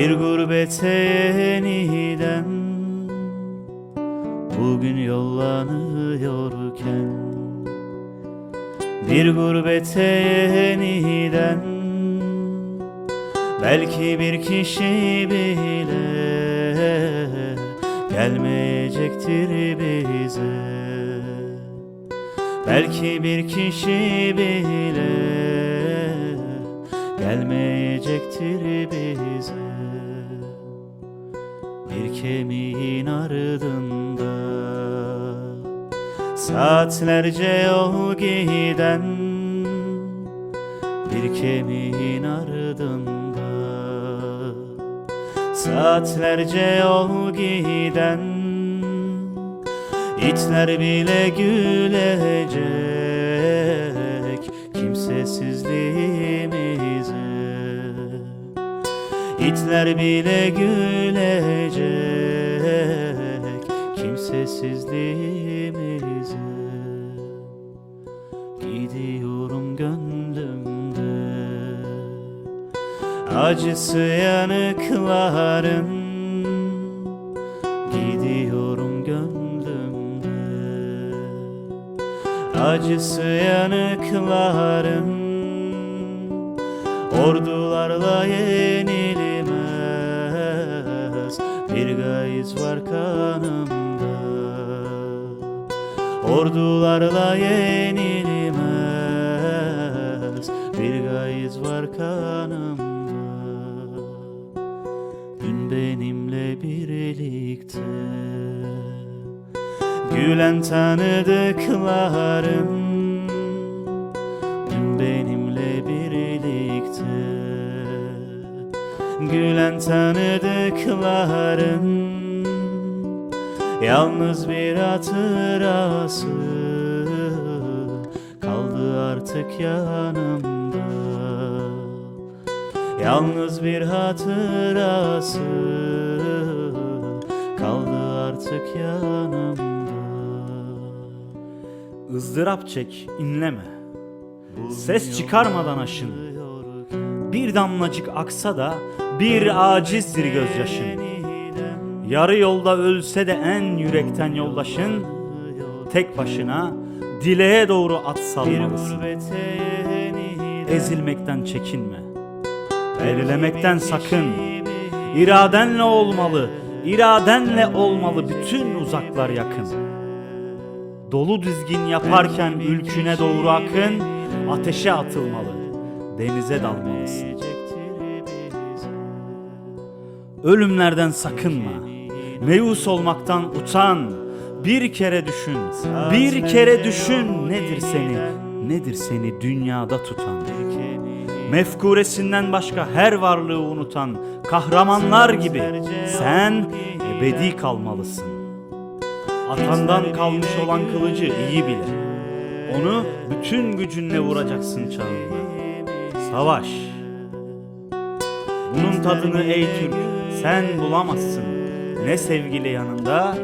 Bir gurbete yeniden Bugün yollanıyorken Bir gurbete yeniden Belki bir kişi bile Gelmeyecektir bize. Belki bir kişi bile gelmeyecektir bize Bir kemiğin ardında. Saatlerce yol giden Bir kemiğin ardında. Saatlerce yol giden İtler bile gülecek kimsesizliğimize İtler bile gülecek kimsesizliğimize. Gidiyorum gönlümde. Acısı yanıkların Gidiyorum gönlümde. Acısı yanıkların Ordularla yenilmez Gayz var kanımda. Ordularla yenilmez. Bir gayz var kanımda. Dün benimle birlikte Gülen tanıdıklarım. Dün benimle birlikte Gülen tanıdıklarım Yalnız bir hatırası Kaldı artık yanımda Yalnız bir hatırası kaldı artık yanımda. ızdırap çek, inleme. Ses çıkarmadan aşın. Bir damlacık aksa da bir acizdir gözyaşın. Yarı yolda ölse de en yürekten yoldaşın tek başına dileğe doğru at salmalısın. Ezilmekten çekinme. Belirlemekten sakın. İradenle olmalı, iradenle olmalı bütün uzaklar yakın. Dolu dizgin yaparken ülküne doğru akın, ateşe atılmalı, denize dalmalısın. Ölümlerden sakınma, meyus olmaktan utan, bir kere düşün, bir kere düşün nedir seni, nedir seni dünyada tutan. Mefkuresinden başka her varlığı unutan kahramanlar gibi sen ebedi kalmalısın. Atandan kalmış olan kılıcı iyi bile. Onu bütün gücünle vuracaksın çağında. Savaş. Bunun tadını ey Türk sen bulamazsın. Ne sevgili yanında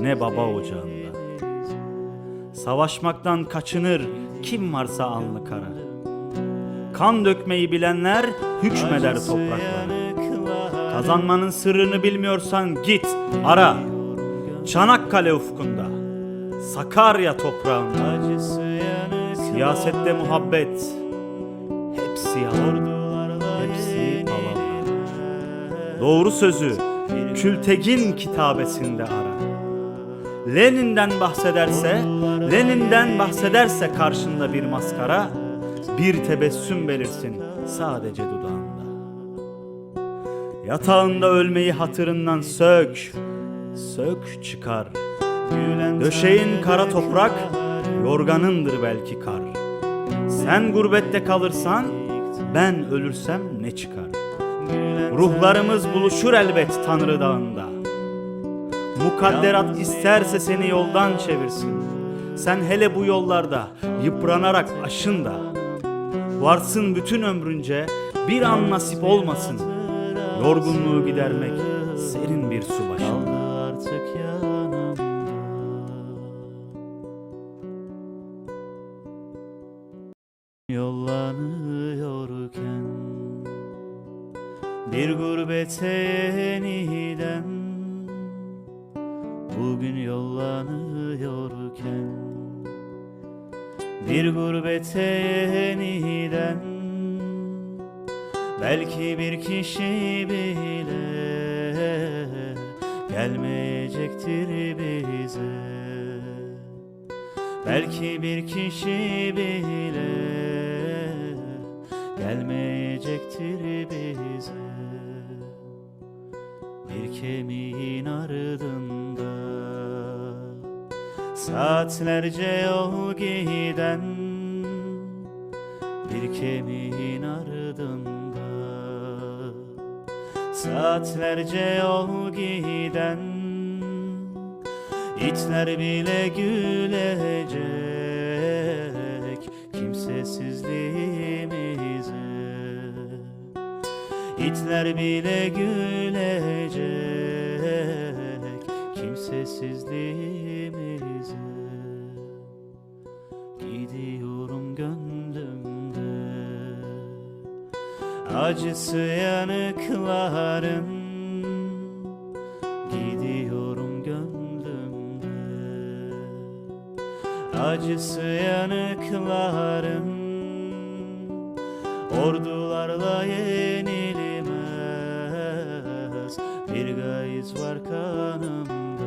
ne baba ocağında. Savaşmaktan kaçınır kim varsa alnı kara. Kan dökmeyi bilenler hükmeder topraklara. Kazanmanın sırrını bilmiyorsan git ara. Çanakkale ufkunda, Sakarya toprağında. Siyasette muhabbet, hepsi yalan, hepsi palavra. Doğru sözü Kültegin kitabesinde ara. Lenin'den bahsederse, Lenin'den bahsederse karşında bir maskara, bir tebessüm belirsin sadece dudağında. Yatağında ölmeyi hatırından sök, sök çıkar. Döşeğin kara toprak, yorganındır belki kar. Sen gurbette kalırsan, ben ölürsem ne çıkar? Ruhlarımız buluşur elbet Tanrı dağında. Mukadderat isterse seni yoldan çevirsin. Sen hele bu yollarda yıpranarak aşın da. Varsın bütün ömrünce bir an nasip olmasın. Yorgunluğu gidermek serin bir su başında. Bir gurbete yeniden Bugün yollanıyorken Bir gurbete yeniden Belki bir kişi bile Gelmeyecektir bize. Belki bir kişi bile gelmeyecektir bize Bir kemiğin ardında. Saatlerce yol giden Bir kemiğin ardında. Saatlerce yol giden İtler bile gülecek İtler bile gülecek. Kimsesizliğimize Gidiyorum gönlümde. Acısı yanıkların Gidiyorum gönlümde. Acısı yanıkların Ordularla yenilmez Bir gayz var kanımda.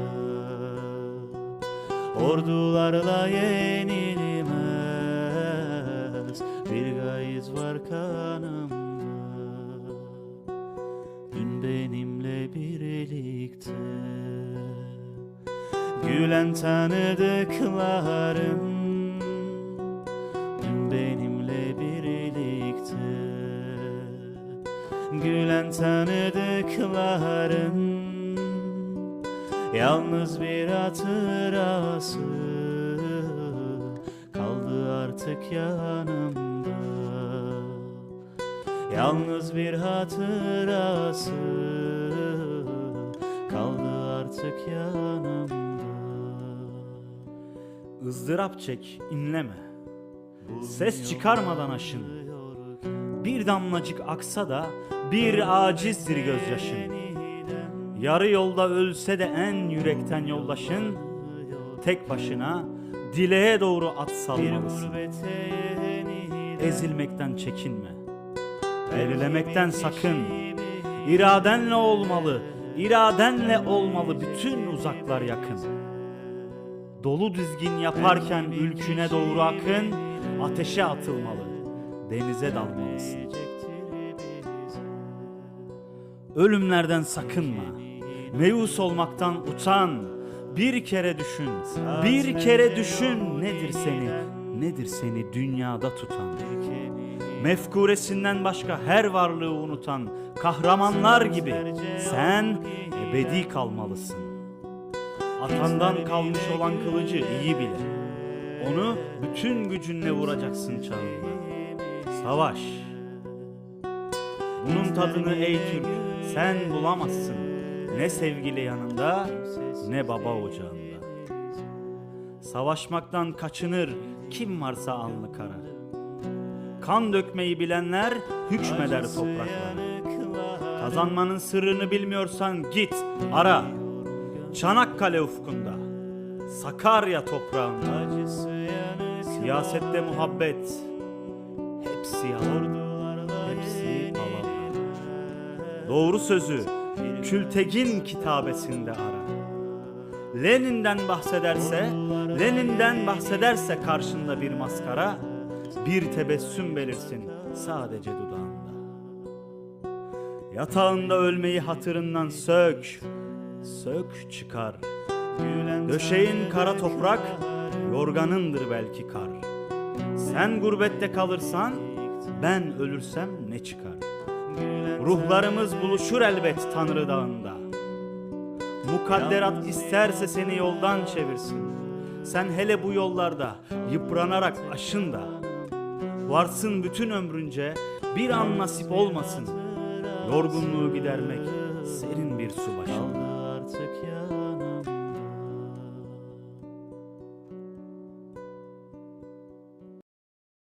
Ordularla yenilmez. Bir gayz var kanımda. Dün benimle birlikte Gülen tanıdıklarım Gülen tanıdıklarım. Yalnız bir hatırası Kaldı artık yanımda. Yalnız bir hatırası kaldı artık yanımda. Izdırap çek inleme. Ses çıkarmadan aşın. Bir damlacık aksa da bir acizdir gözyaşın. Yarı yolda ölse de en yürekten yoldaşın Tek başına dileğe doğru at salmalısın. Ezilmekten çekinme Belirlemekten sakın. İradenle olmalı iradenle olmalı bütün uzaklar yakın. Dolu dizgin yaparken ülküne doğru akın Ateşe atılmalı Denize dalmalısın Ölümlerden sakınma Meyus olmaktan utan Bir kere düşün Bir kere düşün Nedir seni Nedir seni dünyada tutan Mefkuresinden başka her varlığı unutan kahramanlar gibi sen ebedi kalmalısın. Atandan kalmış olan kılıcı iyi bile. Onu bütün gücünle vuracaksın çağında. Savaş. Bunun tadını ey Türk sen bulamazsın. Ne sevgili yanında ne baba ocağında. Savaşmaktan kaçınır kim varsa alnı kara. Kan dökmeyi bilenler hükmeder topraklara. Kazanmanın sırrını bilmiyorsan git ara. Çanakkale ufkunda, Sakarya toprağında. Siyasette muhabbet, hepsi yalan, Doğru sözü Kültegin kitabesinde ara. Lenin'den bahsederse, Lenin'den bahsederse karşında bir maskara, bir tebessüm belirsin sadece dudağında. Yatağında ölmeyi hatırından sök, sök çıkar. Döşeğin kara toprak, yorganındır belki kar. Sen gurbette kalırsan, ben ölürsem ne çıkar? Ruhlarımız buluşur elbet Tanrı dağında. Mukadderat isterse seni yoldan çevirsin. Sen hele bu yollarda yıpranarak aşın da. Varsın bütün ömrünce bir an nasip olmasın. Yorgunluğu gidermek serin bir su başında.